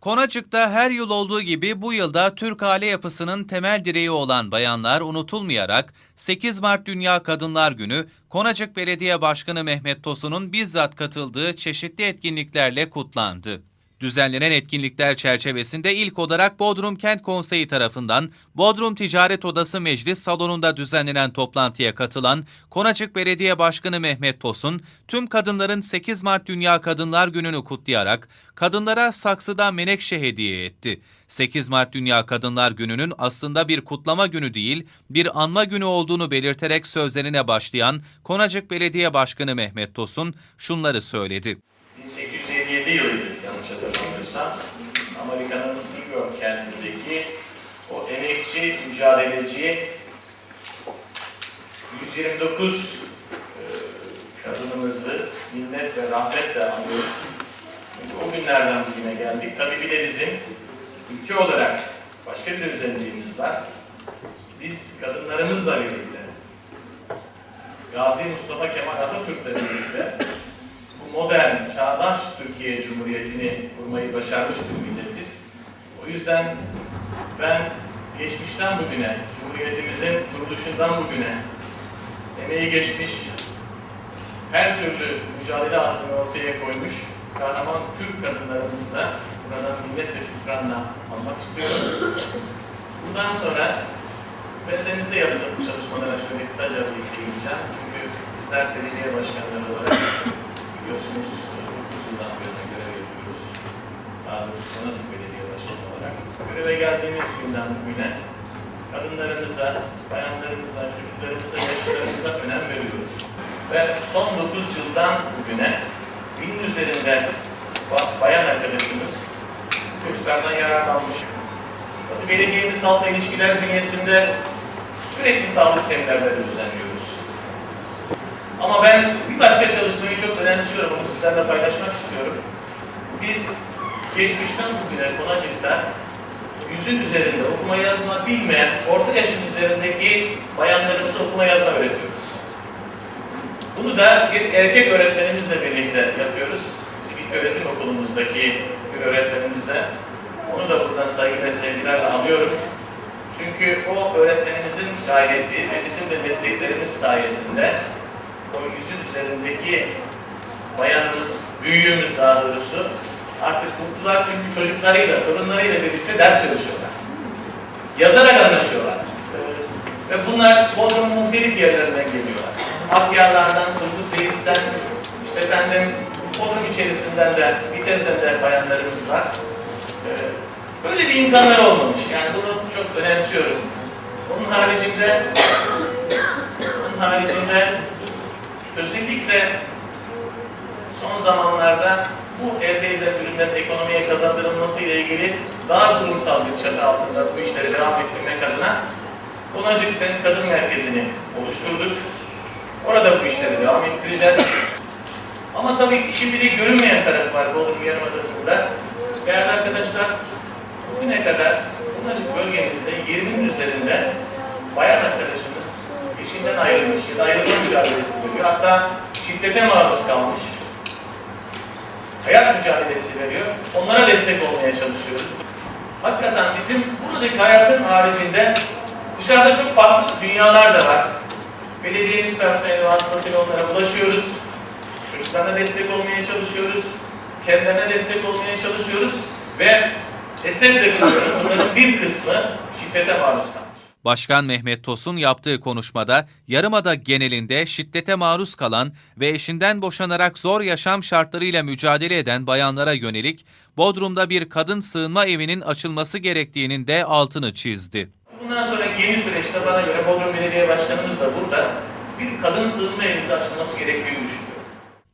Konacık'ta her yıl olduğu gibi bu yılda Türk aile yapısının temel direği olan bayanlar unutulmayarak 8 Mart Dünya Kadınlar Günü Konacık Belediye Başkanı Mehmet Tosun'un bizzat katıldığı çeşitli etkinliklerle kutlandı. Düzenlenen etkinlikler çerçevesinde ilk olarak Bodrum Kent Konseyi tarafından Bodrum Ticaret Odası Meclis Salonu'nda düzenlenen toplantıya katılan Konacık Belediye Başkanı Mehmet Tosun, tüm kadınların 8 Mart Dünya Kadınlar Günü'nü kutlayarak kadınlara saksıda menekşe hediye etti. 8 Mart Dünya Kadınlar Günü'nün aslında bir kutlama günü değil, bir anma günü olduğunu belirterek sözlerine başlayan Konacık Belediye Başkanı Mehmet Tosun şunları söyledi. 1857 yılıydı hatırlamıyorsam. Amerika'nın New York kentindeki o emekçi, mücadeleci 129 e, kadınımızı minnet ve rahmetle anıyoruz. Çünkü o günlerden bugüne geldik. Tabii bir de bizim ülke olarak başka bir özelliğimiz var. Biz kadınlarımızla birlikte Gazi Mustafa Kemal Atatürk'le birlikte modern, çağdaş Türkiye Cumhuriyeti'ni kurmayı başarmış bir milletiz. O yüzden ben geçmişten bugüne, Cumhuriyetimizin kuruluşundan bugüne emeği geçmiş, her türlü mücadele aslında ortaya koymuş kahraman Türk kadınlarımızla buradan minnet ve şükranla almak istiyorum. Bundan sonra belediyemizde yaptığımız çalışmalara şöyle kısaca bir değineceğim. Çünkü bizler belediye başkanları olarak biliyorsunuz 9 yıldan bu yana görev yapıyoruz. Daha doğrusu Konacık Belediye Başkanı olarak. Göreve geldiğimiz günden bugüne kadınlarımıza, bayanlarımıza, çocuklarımıza, yaşlılarımıza önem veriyoruz. Ve son 9 yıldan bugüne binin üzerinde ba- bayan arkadaşımız kurslardan yararlanmış. Belediyemiz halkla ilişkiler bünyesinde sürekli sağlık seminerleri düzenliyoruz. Ama ben bir başka çalışmayı çok önemsiyorum, onu sizlerle paylaşmak istiyorum. Biz geçmişten bugüne Konacık'ta yüzün üzerinde okuma yazma bilmeyen, orta yaşın üzerindeki bayanlarımıza okuma yazma öğretiyoruz. Bunu da bir erkek öğretmenimizle birlikte yapıyoruz. Sivil öğretim okulumuzdaki bir öğretmenimize. Onu da buradan saygı ve sevgilerle anıyorum. Çünkü o öğretmenimizin gayreti ve bizim de desteklerimiz sayesinde üzerindeki bayanımız, büyüğümüz daha doğrusu artık mutlular çünkü çocuklarıyla, torunlarıyla birlikte ders çalışıyorlar. Yazarak anlaşıyorlar. Ve bunlar Bodrum'un muhtelif yerlerinden geliyorlar. Akyarlardan, Turgut Reis'ten, işte efendim Bodrum içerisinden de, Vitez'den de bayanlarımız var. Ee, Böyle bir imkanlar olmamış. Yani bunu çok önemsiyorum. Onun haricinde onun haricinde özellikle son zamanlarda bu elde edilen ürünlerin ekonomiye kazandırılması ile ilgili daha kurumsal bir çatı altında bu işleri devam ettirmek adına Konacık Sen Kadın Merkezi'ni oluşturduk. Orada bu işleri devam ettireceğiz. Ama tabii işin bir de görünmeyen tarafı var Bodrum Yarımadası'nda. Değerli arkadaşlar, bugüne kadar Konacık bölgemizde 20'nin üzerinde bayan arkadaşımız eşinden ayrılmış ya da ayrılma mücadelesi veriyor. Hatta şiddete maruz kalmış. Hayat mücadelesi veriyor. Onlara destek olmaya çalışıyoruz. Hakikaten bizim buradaki hayatın haricinde dışarıda çok farklı dünyalar da var. Belediyemiz personeli vasıtasıyla onlara ulaşıyoruz. Çocuklarına destek olmaya çalışıyoruz. Kendilerine destek olmaya çalışıyoruz. Ve esefle kılıyorum onların bir kısmı şiddete maruz kalmış. Başkan Mehmet Tosun yaptığı konuşmada Yarımada genelinde şiddete maruz kalan ve eşinden boşanarak zor yaşam şartlarıyla mücadele eden bayanlara yönelik Bodrum'da bir kadın sığınma evinin açılması gerektiğinin de altını çizdi. Bundan sonraki yeni süreçte bana göre Bodrum Belediye Başkanımız da burada bir kadın sığınma evinde açılması gerektiğini düşünüyorum.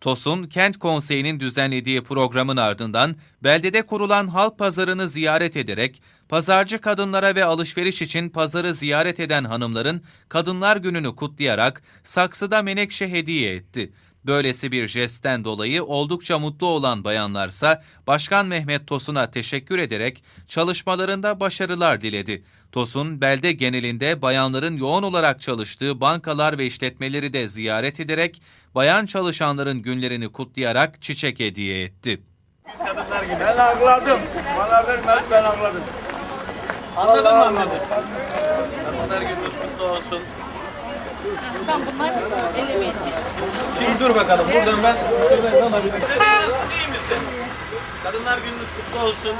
Tosun, Kent Konseyi'nin düzenlediği programın ardından beldede kurulan halk pazarını ziyaret ederek pazarcı kadınlara ve alışveriş için pazarı ziyaret eden hanımların Kadınlar Günü'nü kutlayarak saksıda menekşe hediye etti. Böylesi bir jestten dolayı oldukça mutlu olan bayanlarsa Başkan Mehmet Tosun'a teşekkür ederek çalışmalarında başarılar diledi. Tosun, belde genelinde bayanların yoğun olarak çalıştığı bankalar ve işletmeleri de ziyaret ederek bayan çalışanların günlerini kutlayarak çiçek hediye etti. Ben anladım. Bana vermez ben anladım. Anladın mı anladın? Kadınlar gününüz kutlu olsun. Ben bunlar elemeyin. Şimdi dur bakalım buradan ben Nasılsın iyi misin? Kadınlar gününüz kutlu olsun.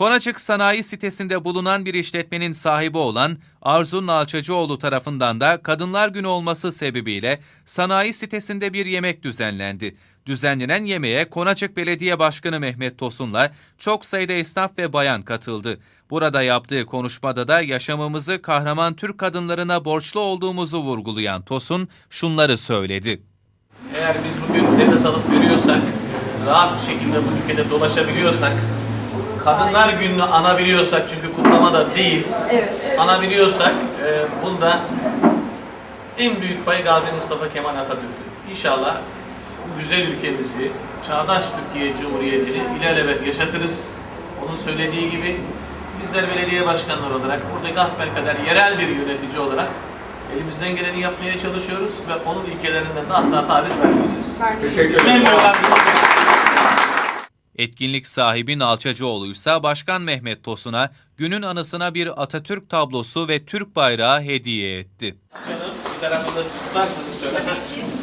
Konacık Sanayi sitesinde bulunan bir işletmenin sahibi olan Arzu Nalçacıoğlu tarafından da Kadınlar Günü olması sebebiyle sanayi sitesinde bir yemek düzenlendi. Düzenlenen yemeğe Konacık Belediye Başkanı Mehmet Tosun'la çok sayıda esnaf ve bayan katıldı. Burada yaptığı konuşmada da yaşamımızı kahraman Türk kadınlarına borçlu olduğumuzu vurgulayan Tosun şunları söyledi. Eğer biz bugün nefes alıp veriyorsak, rahat bir şekilde bu ülkede dolaşabiliyorsak, Kadınlar Günü'nü anabiliyorsak çünkü kutlama da değil, anabiliyorsak e, bunda en büyük pay Gazi Mustafa Kemal Atatürk'ün. İnşallah bu güzel ülkemizi, çağdaş Türkiye Cumhuriyeti'ni ilelebet yaşatırız. Onun söylediği gibi bizler belediye başkanları olarak, buradaki hasbelkader yerel bir yönetici olarak elimizden geleni yapmaya çalışıyoruz ve onun ilkelerinden de asla taviz vermeyeceğiz. Teşekkür Etkinlik sahibi Nalçacıoğlu ise Başkan Mehmet Tosun'a günün anısına bir Atatürk tablosu ve Türk bayrağı hediye etti. Canım bir tarafında tutarsanız şöyle.